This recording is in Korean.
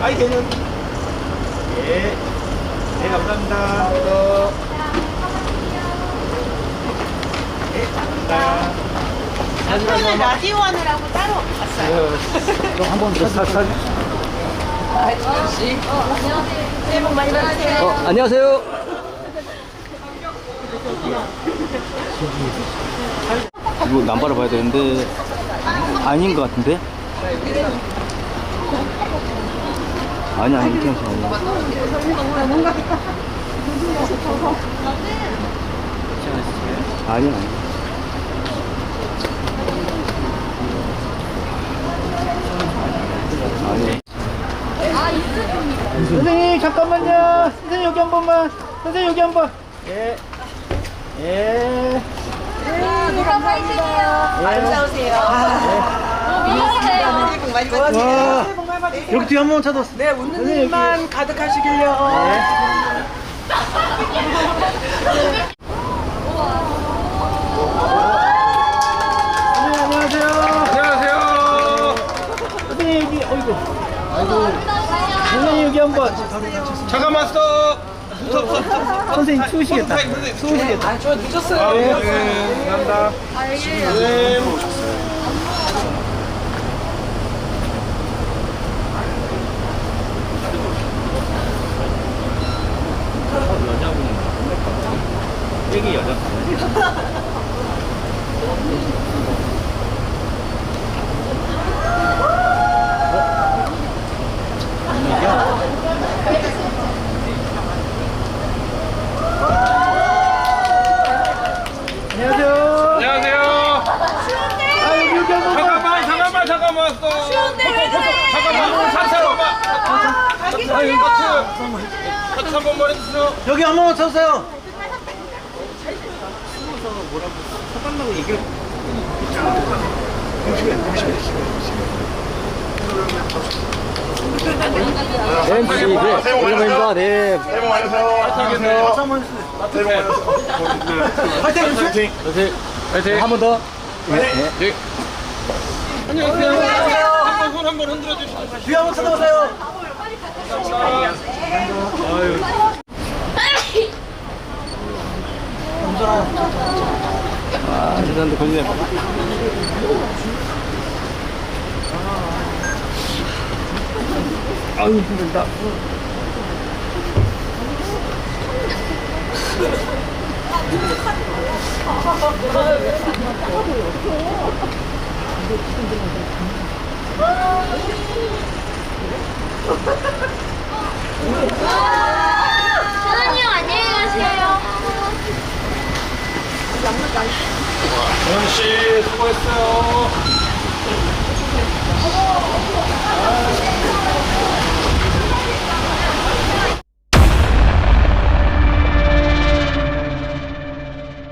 아이 되는 예. 네 감사합니다. 네. 네, 감사합니다. 오늘 라디오 하느라고 따로 갔어요. 네, 한번 사진. 아저씨. 새해 복 많이 받으세요. 어, 안녕하세요. 이거 남바를 봐야 되는데 아닌 것 같은데? 아니 아니 이렇게 하시 아니 아니 아니. 아니 선생님 잠깐만요. 선생님 여기 한 번만. 선생님 여기 한번. 예. 예. 아름다우세요. 새해 복 많이 받으세요. 와, 여기 뒤에 한 번만 찾았어. 네, 웃는 일만 가득하시길요. 선생님 안녕하세요. 안녕하세요. 선생님 여기, 어이구. 아이고. 선생님 여기 한 번. 잠깐만 스톱. 스톱 스톱 스톱. 선생님 추우시겠다. 선생님. 추우시겠다. 아, 저 늦었어요. 네, 감사합니다. 네. 여기 안녕하세요. 안녕하세요. 아, 한. 잠깐만 잠깐만 잠깐만. 잠깐만. 아한 번만 해주세요. 여기 한 번만 쳐주세요. MC, 네, 올려입니다 네. 새해 복 많이 받으세요. 새해 복 많이 받으세요. 화이팅! 화이팅! 화이팅! 한 번 더. 네. 안녕하세요. 한번 손 한번 흔들어 주시죠. 뒤에 한번 쳐다보세요. 아, 죄송한데 걸리네. 아유, 힘들다. 사장님 안녕히 가세요. 정현 씨 수고했어요.